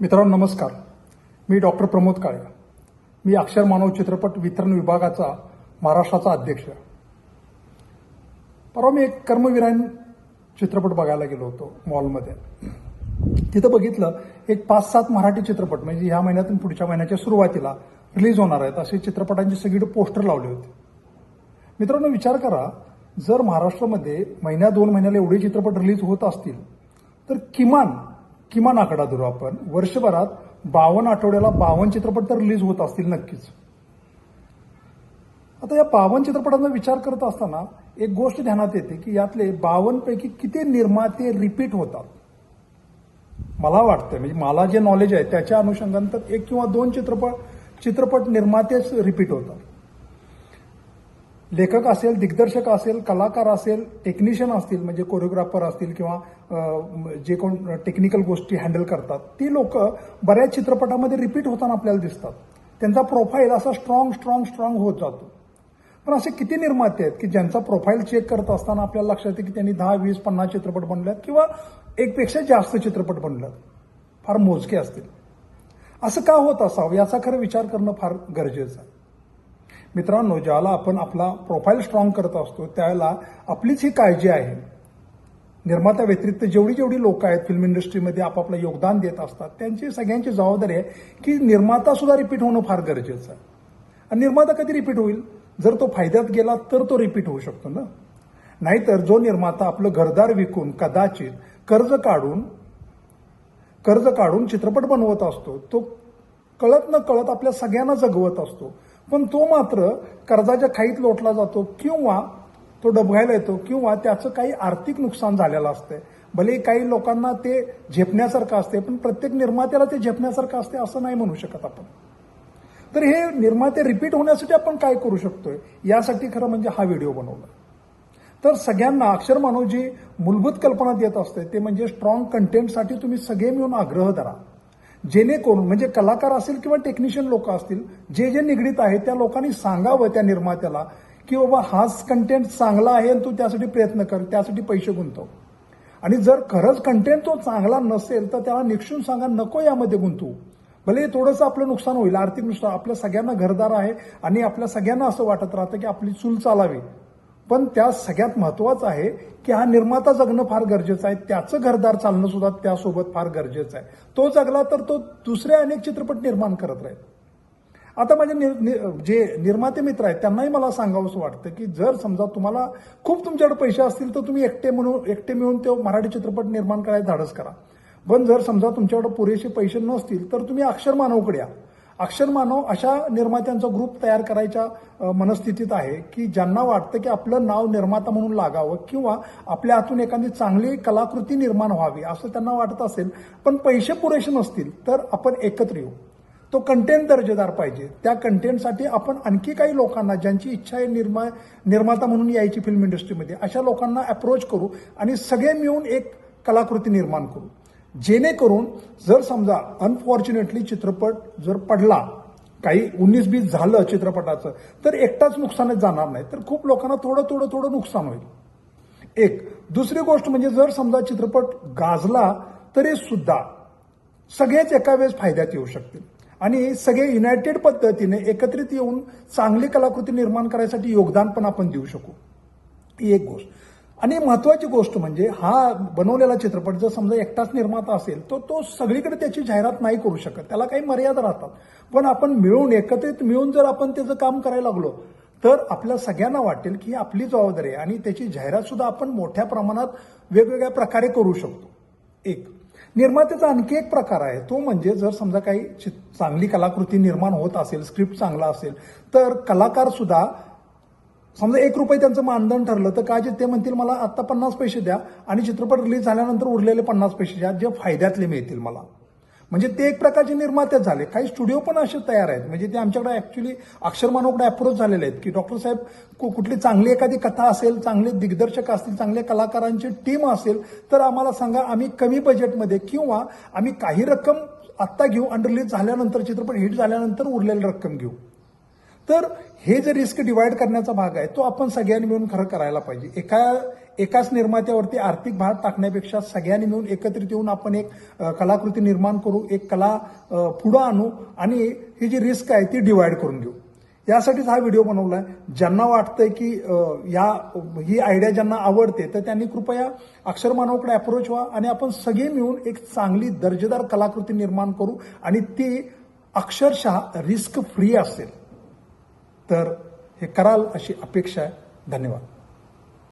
मित्रांनो नमस्कार. मी डॉक्टर प्रमोद काळे. मी अक्षर मानव चित्रपट वितरण विभागाचा महाराष्ट्राचा अध्यक्ष. परवा मी एक कर्मवीरायण चित्रपट बघायला गेलो होतो मॉलमध्ये. तिथं बघितलं एक पाच सात मराठी चित्रपट म्हणजे ह्या महिन्यातून पुढच्या महिन्याच्या सुरुवातीला रिलीज होणार आहेत असे चित्रपटांची सगळीकडे पोस्टर लावले होते. मित्रांनो विचार करा जर महाराष्ट्रामध्ये महिन्या दोन महिन्याला एवढे चित्रपट रिलीज होत असतील तर किमान किमान आकडा धरू आपण. वर्षभरात बावन्न आठवड्याला बावन्न चित्रपट तर रिलीज होत असतील नक्कीच. आता या बावन्न चित्रपटांचा विचार करत असताना एक गोष्ट ध्यानात येते की यातले बावन्नपैकी किती निर्माते रिपीट होतात? मला वाटतंय म्हणजे मला जे नॉलेज आहे त्याच्या अनुषंगाने तर एक किंवा दोन चित्रपट चित्रपट निर्मातेच रिपीट होतात. लेखक असेल दिग्दर्शक असेल कलाकार असेल टेक्निशियन असतील म्हणजे कोरिओग्राफर असतील किंवा जे कोण टेक्निकल गोष्टी हँडल करतात ती लोक बऱ्याच चित्रपटामध्ये रिपीट होताना आपल्याला दिसतात. त्यांचा प्रोफाईल असा स्ट्रॉंग स्ट्रॉंग स्ट्रॉंग होत जातो. पण असे किती निर्माते आहेत की ज्यांचा प्रोफाईल चेक करत असताना आपल्याला लक्षात येते की त्यांनी दहा वीस पन्नास चित्रपट बनल्यात किंवा एकपेक्षा जास्त चित्रपट बनल्यात फार मोजके असतील. असं का होत असावं याचा खरं विचार करणं फार गरजेचं आहे. मित्रांनो ज्याला आपण आपला प्रोफाईल स्ट्रॉंग करत असतो त्यावेळेला आपलीच ही काळजी आहे. निर्मात्या व्यतिरिक्त जेवढी जेवढी लोक आहेत फिल्म इंडस्ट्रीमध्ये आपापलं योगदान देत असतात त्यांची सगळ्यांची जबाबदारी आहे की निर्माता सुद्धा रिपीट होणं फार गरजेचं आहे. आणि निर्माता कधी रिपीट होईल? जर तो फायद्यात गेला तर तो रिपीट होऊ शकतो ना. नाहीतर जो निर्माता आपलं घरदार विकून कदाचित कर्ज काढून कर्ज काढून चित्रपट बनवत असतो तो कळत न कळत आपल्या सगळ्यांना जगवत असतो. पण तो मात्र कर्जाच्या खाईत लोटला जातो किंवा तो डबघायला येतो किंवा त्याचं काही आर्थिक नुकसान झालेलं असतं. भले काही लोकांना ते झेपण्यासारखं असते पण प्रत्येक निर्मात्याला ते झेपण्यासारखं असते असं नाही म्हणू शकत आपण. तर हे निर्माते रिपीट होण्यासाठी आपण काय करू शकतोय? यासाठी खरं म्हणजे हा व्हिडिओ बनवला. तर सगळ्यांना अक्षर मानव जी मूलभूत कल्पना देत असते ते म्हणजे स्ट्रॉंग कंटेंटसाठी तुम्ही सगळे मिळून आग्रह धरा. जेणेकरून म्हणजे कलाकार असेल किंवा टेक्निशियन लोक असतील जे जे निगडीत आहेत त्या लोकांनी सांगावं त्या निर्मात्याला की बाबा हाच कंटेंट चांगला आहे आणि तू त्यासाठी प्रयत्न कर त्यासाठी पैसे गुंतव. आणि जर खरंच कंटेंट तो चांगला नसेल तर त्याला निक्षून सांगा नको यामध्ये गुंतवू भले थोडंसं आपलं नुकसान होईल आर्थिक नुकसान आपल्या सगळ्यांना घरदार आहे आणि आपल्या सगळ्यांना असं वाटत राहतं की आपली चूल चालावी. पण त्या सगळ्यात महत्वाचं आहे की हा निर्माता जगणं फार गरजेचं आहे. त्याचं घरदार चालणं सुद्धा त्यासोबत फार गरजेचं आहे. तो जगला तर तो दुसरे अनेक चित्रपट निर्माण करत राहील. आता माझे निर- नि- जे निर्माते मित्र आहेत त्यांनाही मला सांगावंसं वाटतं की जर समजा तुम्हाला खूप तुमच्याकडे पैसे असतील तर तुम्ही एकटे म्हणून एकटे मिळून तो मराठी चित्रपट निर्माण करायला धाडस करा. पण जर समजा तुमच्याकडे पुरेसे पैसे नसतील तर तुम्ही अक्षर मानवकडे या. अक्षर मानव अशा निर्मात्यांचा ग्रुप तयार करायच्या मनस्थितीत आहे की ज्यांना वाटतं की आपलं नाव निर्माता म्हणून लागावं किंवा आपल्या हातून एखादी चांगली कलाकृती निर्माण व्हावी असं त्यांना वाटत असेल पण पैसे पुरेसे नसतील तर आपण एकत्र येऊ. तो कंटेंट दर्जेदार पाहिजे. त्या कंटेंटसाठी आपण आणखी काही लोकांना ज्यांची इच्छा आहे निर्मा निर्माता म्हणून यायची फिल्म इंडस्ट्रीमध्ये अशा लोकांना अप्रोच करू आणि सगळे मिळून एक कलाकृती निर्माण करू. जेणेकरून जर समजा अनफॉर्च्युनेटली चित्रपट जर पडला काही उन्नीस बीस झालं चित्रपटाचं तर एकटाच नुकसानच जाणार नाही. तर खूप लोकांना थोडं थोडं थोडं नुकसान होईल. एक दुसरी गोष्ट म्हणजे जर समजा चित्रपट गाजला तरी सुद्धा सगळेच एका वेळेस फायद्यात येऊ शकतील. आणि सगळे युनायटेड पद्धतीने एकत्रित येऊन चांगली कलाकृती निर्माण करायसाठी योगदान पण आपण देऊ शकू. ही एक गोष्ट. आणि महत्वाची गोष्ट म्हणजे हा बनवलेला चित्रपट जर समजा एकटाच निर्माता असेल तर तो सगळीकडे त्याची जाहिरात नाही करू शकत. त्याला काही मर्यादा राहतात. पण आपण मिळून एकत्रित मिळून जर आपण त्याचं काम करायला लागलो तर आपल्या सगळ्यांना वाटेल की ही आपली जबाबदारी आहे आणि त्याची जाहिरात सुद्धा आपण मोठ्या प्रमाणात वेगवेगळ्या प्रकारे करू शकतो. एक. निर्मात्याचा आणखी एक प्रकार आहे. तो म्हणजे जर समजा काही चि- चांगली कलाकृती निर्माण होत असेल स्क्रिप्ट चांगला असेल तर कलाकार सुद्धा समजा एक रुपये त्यांचं मानधन ठरलं तर काय ते म्हणतील मला आता पन्नास पैसे द्या आणि चित्रपट रिलीज झाल्यानंतर उरलेले पन्नास पैसे द्या जे फायद्यातले मिळतील मला. म्हणजे ते एक प्रकारचे निर्मातेच झाले. काही स्टुडिओ पण असे तयार आहेत. म्हणजे ते आमच्याकडे ऍक्च्युली अक्षरमानवकडे अप्रोच झालेले आहेत की डॉक्टर साहेब कु- कुठली चांगली एखादी कथा असेल चांगले दिग्दर्शक असतील चांगल्या कलाकारांची टीम असेल तर आम्हाला सांगा आम्ही कमी बजेटमध्ये किंवा आम्ही काही रक्कम आत्ता घेऊ आणि रिलीज झाल्यानंतर चित्रपट हिट झाल्यानंतर उरलेली रक्कम घेऊ. तर हे जे रिस्क डिवाइड करण्याचा भाग आहे तो आपण सगळ्यांनी मिळून खरं करायला पाहिजे. एका एकाच निर्मात्यावरती आर्थिक भार टाकण्यापेक्षा सगळ्यांनी मिळून एकत्रित येऊन आपण एक कलाकृती निर्माण करू एक कला पुढं आणू आणि ही जी रिस्क आहे ती डिवाइड करून घेऊ. यासाठीच हा व्हिडिओ बनवला आहे ज्यांना वाटतंय की या ही आयडिया ज्यांना आवडते तर त्यांनी कृपया अक्षरमानवाकडे अप्रोच व्हा आणि आपण सगळे मिळून एक चांगली दर्जेदार कलाकृती निर्माण करू आणि ती अक्षरशः रिस्क फ्री असेल. तर हे कराल अशी अपेक्षा आहे. धन्यवाद.